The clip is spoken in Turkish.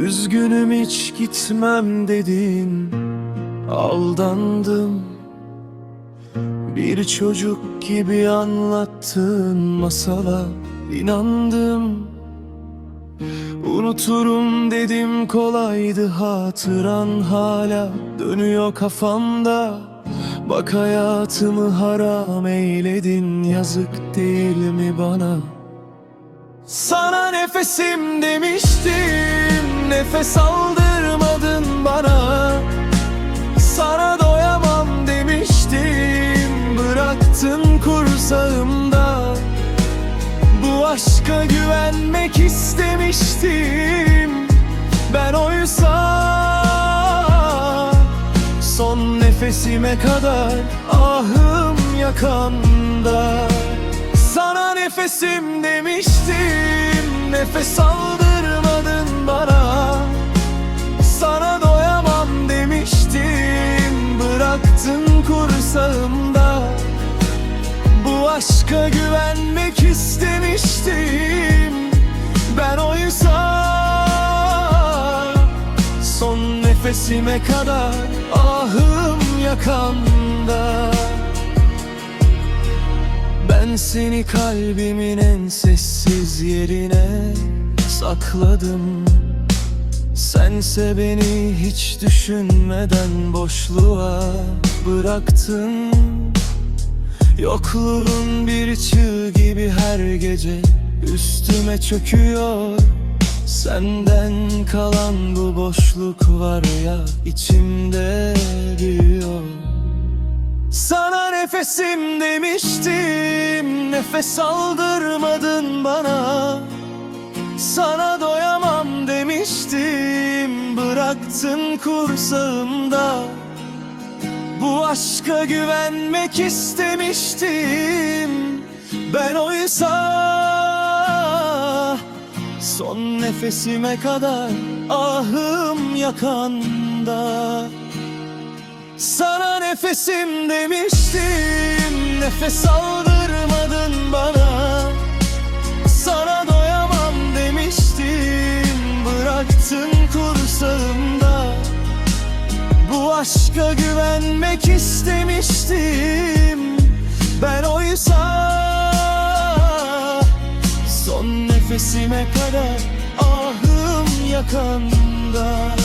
Üzgünüm hiç gitmem dedin. Aldandım. Bir çocuk gibi anlattığın masala. İnandım. Unuturum dedim kolaydı hatıran hala. Dönüyor kafamda. Bak hayatımı haram eyledin yazık değil mi bana? Sana nefesim demiştim nefes aldırmadın bana. Sana doyamam demiştim bıraktın kursağımda. Bu aşka güvenmek istemiştim Ben oysa Son nefesime kadar ahım yakanda Sana nefesim demiştim Nefes aldırmadın Bıraktın kursağımda? Bu aşka güvenmek istemiştim. Ben oysa Son nefesime kadar ahım yakanda Ben seni kalbimin en sessiz yerine sakladım Sense beni hiç düşünmeden boşluğa bıraktın. Yokluğun bir çığ gibi her gece üstüme çöküyor. Senden kalan bu boşluk var ya içimde büyüyor Sana nefesim demiştim nefes aldırmadın bana. Sana bıraktın kursağımda bu aşka güvenmek istemiştim. Ben oysa Son nefesime kadar ahım yakanda. Sana nefesim demiştim Nefes aldırmadın bana aşka güvenmek istemiştim. Ben oysa Son nefesime kadar ahım yakanda